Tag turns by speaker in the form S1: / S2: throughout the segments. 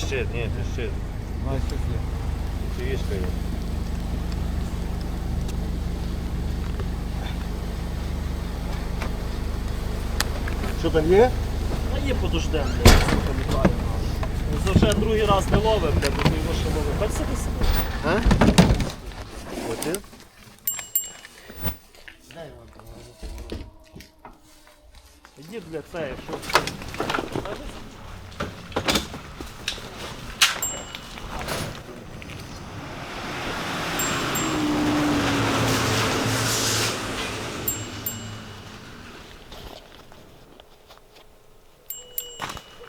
S1: Піщит, ні, піщит.
S2: Давай, щось є.
S1: Півішка є.
S2: Що там є?
S3: А є подождем, блядь, сука, літає нас. Це вже другий раз не ловив, блядь, бо його ще ловив. Так сиди сиди.
S2: А?
S3: Поговорити. Іди, блядь, це, що.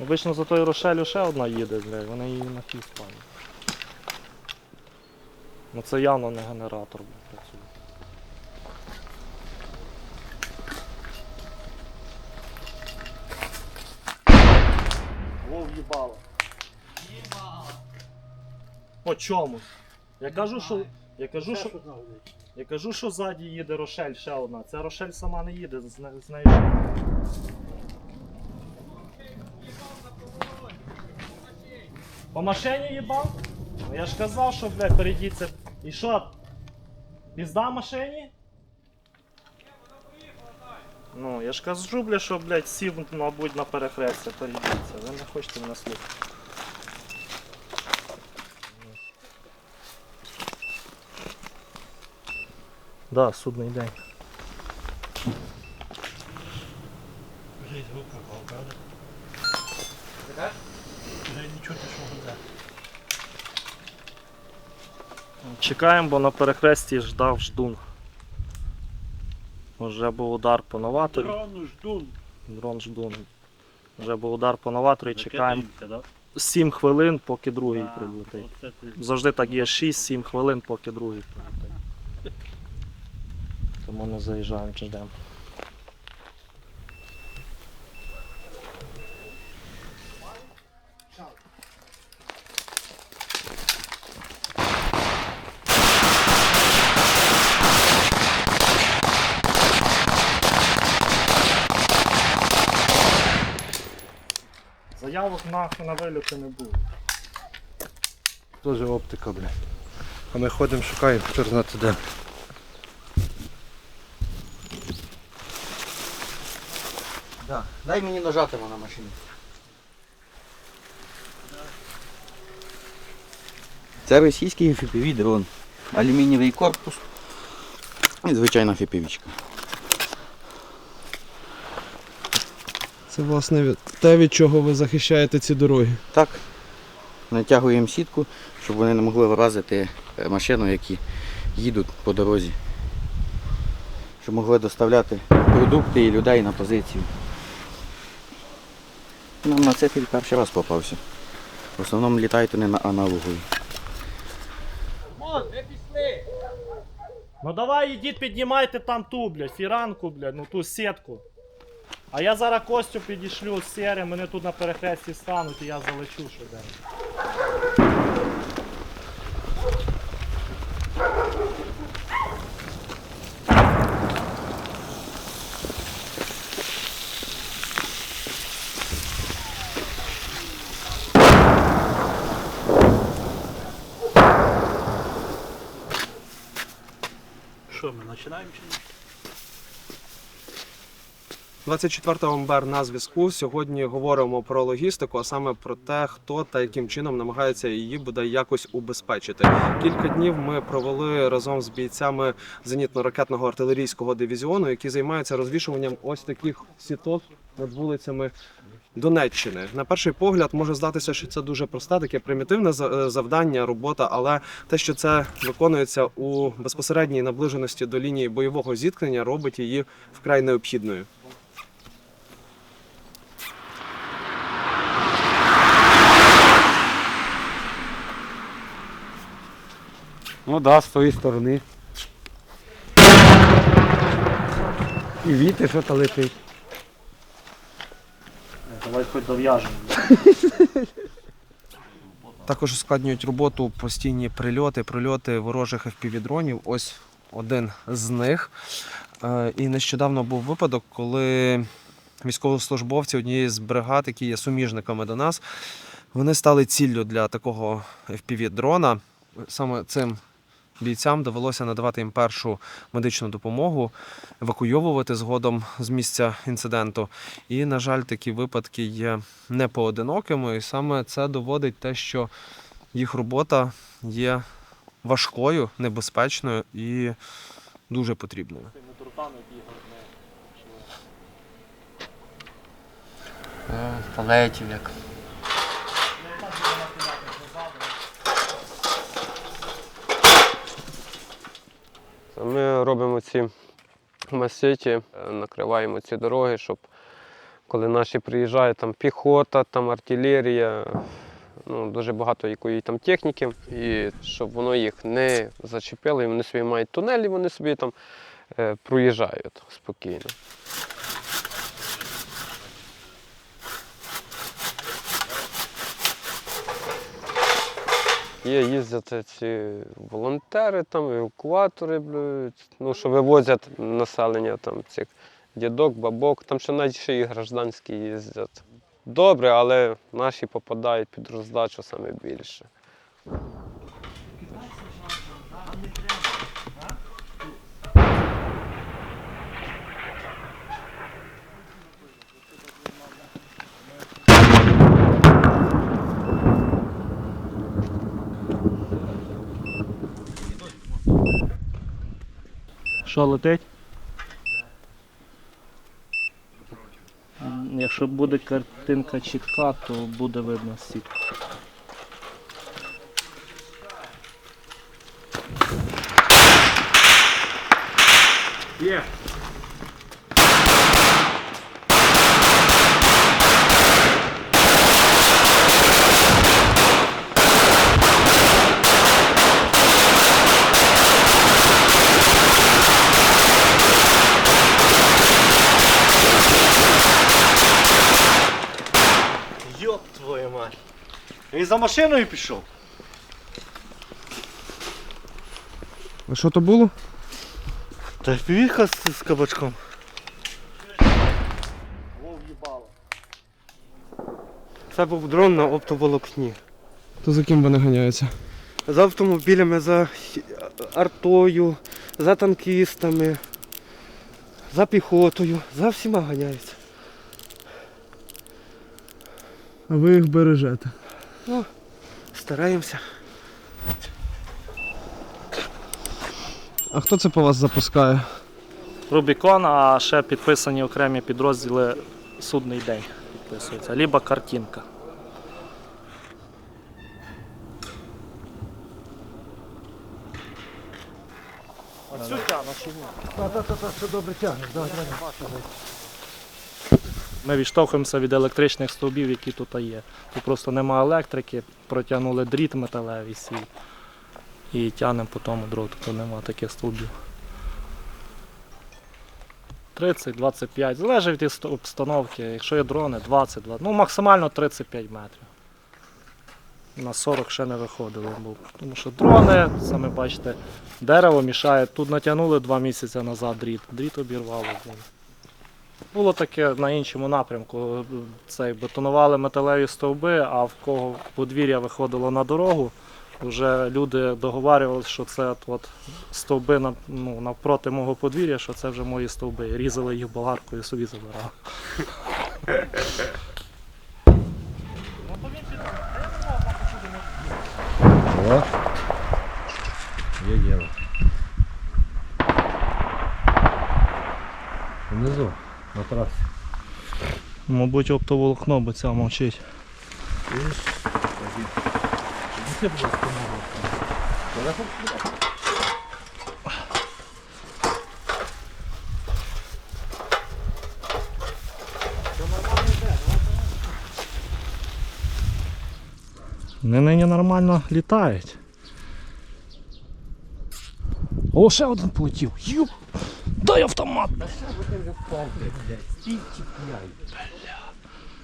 S3: Обично за той Рошелю ще одна їде, блядь, вони її на фіс пані. Ну це явно не генератор, блядь, працює. Вов їбало. По чому? Я кажу, що. Я кажу, що. Я кажу, що ззаді їде Рошель ще одна. Ця Рошель сама не їде, з, з нею ще. По машині їбав? Ну я ж казав, що, блядь, перейдіть це. І що? Пізда машині? Ну, я ж кажу, блядь, що, блядь, сів, мабуть, на перехрестя, перейдіться. Ви не хочете мене слухати. Да, судний день. Чекаємо, бо на перехресті ждав ждун. Вже був удар по новаторі.
S4: Дрону ждун.
S3: Дрон ждун. Вже був удар по новаторі, чекаємо 7 хвилин, поки другий прилетить.
S4: Ти.
S3: Завжди так є 6-7 хвилин, поки другий прилетить. Тому не заїжджаємо чи ждемо. Заявок нахуй на вилюки не було.
S2: Тоже оптика, бля. А ми ходимо, шукаємо, чорт знати де.
S5: Да. Дай мені нажатиме на машині. Це російський FPV дрон. Алюмінієвий корпус. І звичайна FPV-чка.
S6: Це власне те, від чого ви захищаєте ці дороги.
S5: Так. Натягуємо сітку, щоб вони не могли вразити е, машину, які їдуть по дорозі. Щоб могли доставляти продукти і людей на позицію. Нам на це перший раз попався. В основному літають вони на аналогові.
S3: Ну давай ідіть піднімайте там ту, блядь, фіранку, блядь, ну ту сітку. А я зараз Костю підішлю з серим, вони тут на перехресті стануть і я залечу швиденько.
S4: Що, ми починаємо чи ні?
S6: 24 МБР на зв'язку. Сьогодні говоримо про логістику, а саме про те, хто та яким чином намагається її буде якось убезпечити. Кілька днів ми провели разом з бійцями зенітно-ракетного артилерійського дивізіону, які займаються розвішуванням ось таких сіток над вулицями. Донеччини на перший погляд може здатися, що це дуже просте, таке примітивне е, завдання, робота, але те, що це виконується у безпосередній наближеності до лінії бойового зіткнення, робить її вкрай необхідною.
S2: Ну да, з тої сторони. І вітер що то летить.
S3: Давай хоч дов'яжемо.
S6: Також ускладнюють роботу постійні прильоти, прильоти ворожих FPV-дронів. Ось один з них. Е, І нещодавно був випадок, коли військовослужбовці однієї з бригад, які є суміжниками до нас, Вони стали ціллю для такого FPV-дрона. Саме цим бійцям довелося надавати їм першу медичну допомогу, евакуйовувати згодом з місця інциденту. І, на жаль, такі випадки є непоодинокими. І саме це доводить те, що їх робота є важкою, небезпечною і дуже потрібною.
S5: Полетів як.
S4: Ми робимо ці маситі, е, накриваємо ці дороги, щоб коли наші приїжджають, там піхота, там артилерія, ну, дуже багато якої там техніки, і щоб воно їх не зачепило, і вони собі мають тунелі, вони собі там е, проїжджають спокійно. Є, їздять ці волонтери, там, евакуатори, ну, що вивозять населення там, цих дідок, бабок, там ще навіть ще і гражданські їздять. Добре, але наші попадають під роздачу саме більше.
S3: Що летить? Якщо буде картинка чітка, то буде видно сітку. Є.
S1: Йоп твою мать. Він за машиною пішов.
S6: А що то було?
S2: Та впівіха з, з кабачком.
S7: Це був дрон на оптоволокні.
S6: То за ким вони ганяються?
S7: За автомобілями, за артою, за танкістами, за піхотою, за всіма ганяються.
S6: А ви їх бережете.
S7: Ну, Стараємося.
S6: А хто це по вас запускає?
S3: Рубікон, а ще підписані окремі підрозділи судний день підписується. Либо картинка. Оцю тягну, чи ні? Ми відштовхуємося від електричних стовбів, які тут є. Тут просто нема електрики, протягнули дріт металевий свій і тягнемо по тому дроту, тут нема таких стовбів. 30-25, залежить від обстановки. Якщо є дрони, 20, 20 ну максимально 35 метрів. На 40 ще не виходило. Тому що дрони, самі бачите, дерево мішає. Тут натягнули 2 місяці назад дріт, дріт обірвало. Було таке на іншому напрямку. Цей, бетонували металеві стовби, а в кого подвір'я виходило на дорогу, вже люди договарювалися, що це от, стовби на, ну, навпроти мого подвір'я, що це вже мої стовби. Різали їх болгаркою, собі забирали.
S1: Є діло. Внизу, на трасі.
S3: Мабуть, оптоволокно, бо ця мовчить. Вони нині нормально літають. О, ще один полетів. Юп! Дай автомат!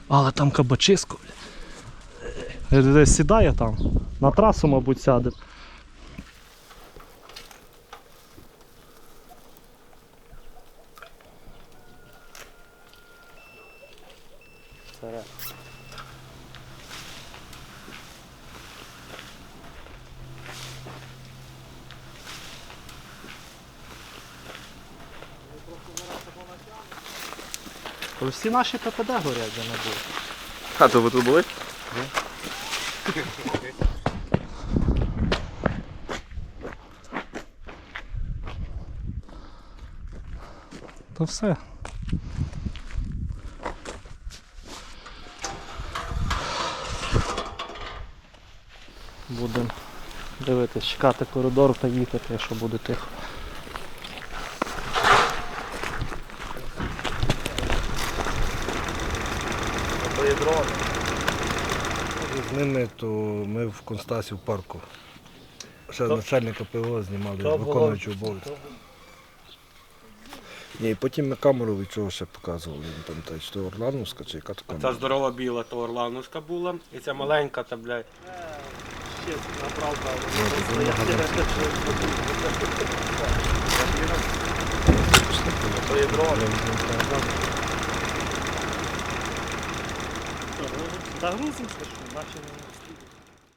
S3: Але там кабачисько, бля. Е, Десь сідає там. На трасу, мабуть, сяде. Коли всі наші ППД горять, де не було.
S8: А, то ви тут були?
S3: То все. Будемо дивитись, чекати коридор та їхати, якщо буде тихо.
S1: Дрон.
S2: З ними, то ми в Констасі в парку. Ще
S1: То-
S2: начальника ПВО знімали, виконуючи обов'язки. Ні, потім ми камеру від чого ще показували, не пам'ятаю, чи то Орлановська, чи яка то
S7: Ця здорова біла, то Орлановська була, і ця маленька, та, блядь.
S3: Ще набрав,
S1: То є дрон.
S3: Загрузимося, що наче не.